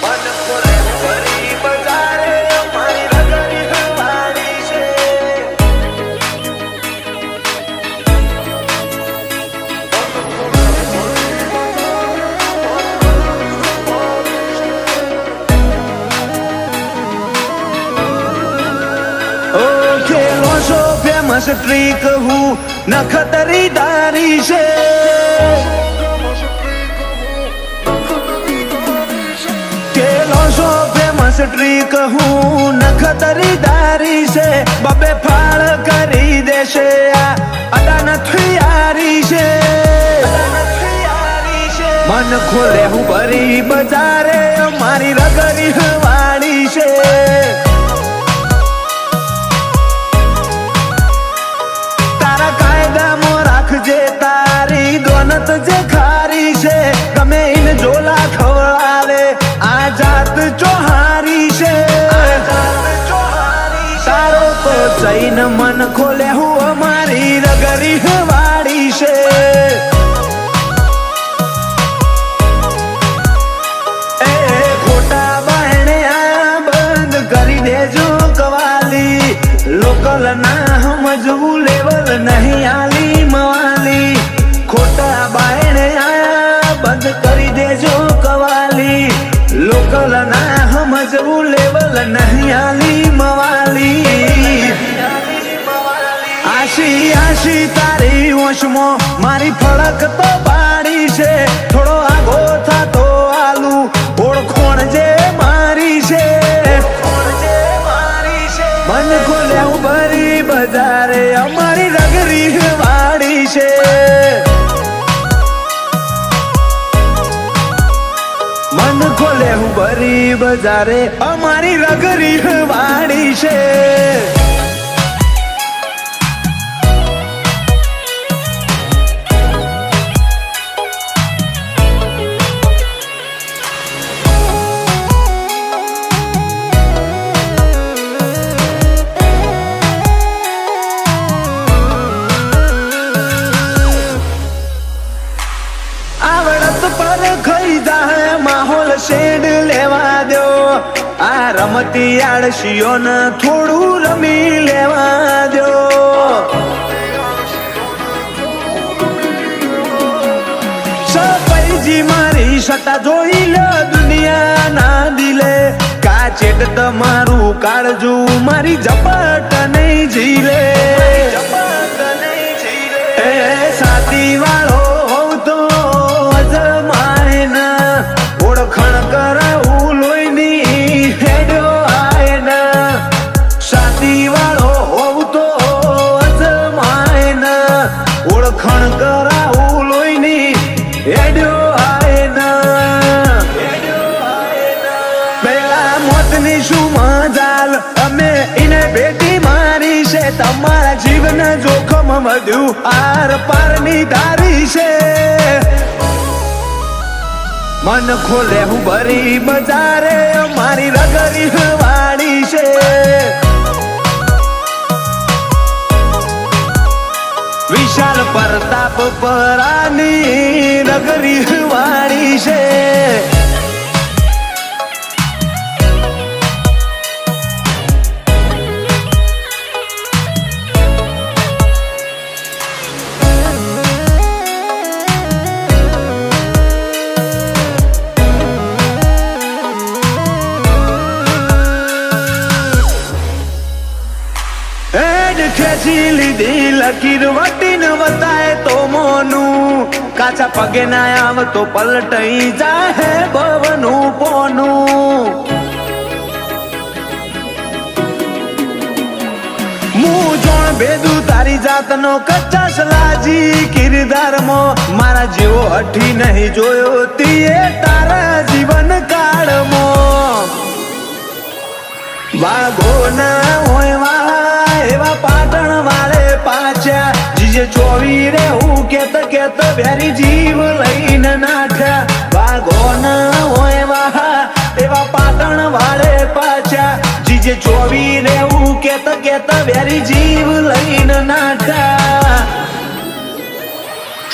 Bye. Famous trick હું નખતરી દારી છે કેલો દારી છે. બબે ફાળ કરી દેશે આ નથી આરી છે. મન ખોલે હું ભરી બજારે, મારી રગરી તો મન ખોલે હું અમારી રગરી વાળી છે. એ ખોટા બાયણે આ બંધ કરી દેજો કવાલી. લોકલ ના સમજવું લેવલ નહીં આલી મવાલી. ખોટા બાયણે આ બંધ કરી દેજો કવાલી. લોકલ ના લેવલ નહીં આલી મવાલી. આશી આશી તારી વંશમો મારી ફળક તો પાડી છે. થોડો આગો થતો આલુ ઓળખોણ જે મારી છે. મન ખોલે ભરી બજારે, અમારી રગરી વાડી છે. મન ખોલે ભરી બજારે, અમારી રગરી વાડી છે. શેડ લેવા દો. આ રમતી આળસીઓને થોડું રમી લેવા દો. સફાઈજી મારી સટા જોઈ લો દુનિયાના દિલે. કાચેટ તમારું કાળજું મારી ઝપટ નહીં ઝીલે. એ સાથી વાળો મજાલ. અમે એને બેટી મારી છે. તમારા જીવન જોખમ વધ્યું આર પારની ધારી છે. મન ખોલે હું ભરી બજારે. મારી રગરી વાળી છે. વિશાલ પ્રતાપ પરાની નગરી વાળી છે. ખેંચી લીધી લકીર વટીને વતાય તો મોનું. કાચા પગે ના આવ તો પલટઈ જાહે ભવનું પોનું. હું જોણ ભેદું તારી જાતનો કચ્ચા સલાજી મો મારા જેવો હઠી નહીં જોયો તીએ તારા જીવન કાળમાં. વાઘો કેત વેરી જીવ લઈને નાઠ્યા વાઘો ના હોય વાહા, એવા પાટણ વાળે પાછા. જીજે ચોવી રે હું કેત કેત વેરી જીવ લઈને નાઠ્યા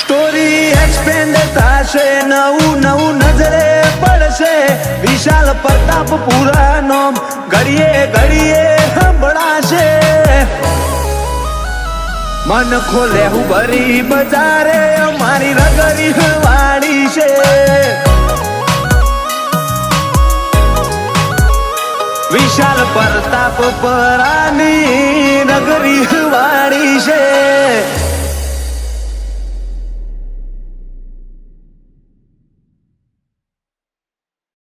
સ્ટોરી એક્સપેન્ડ થશે, નવું નવું નજરે પડશે. વિશાલ પ્રતાપ પુરાનો ઘડીએ ઘડીએ સંભળાશે. મન ખોલે ભરી બજારે અમારી રગરી વાળી છે. વિશાલ પ્રતાપ પરાની નગરી વાળી છે.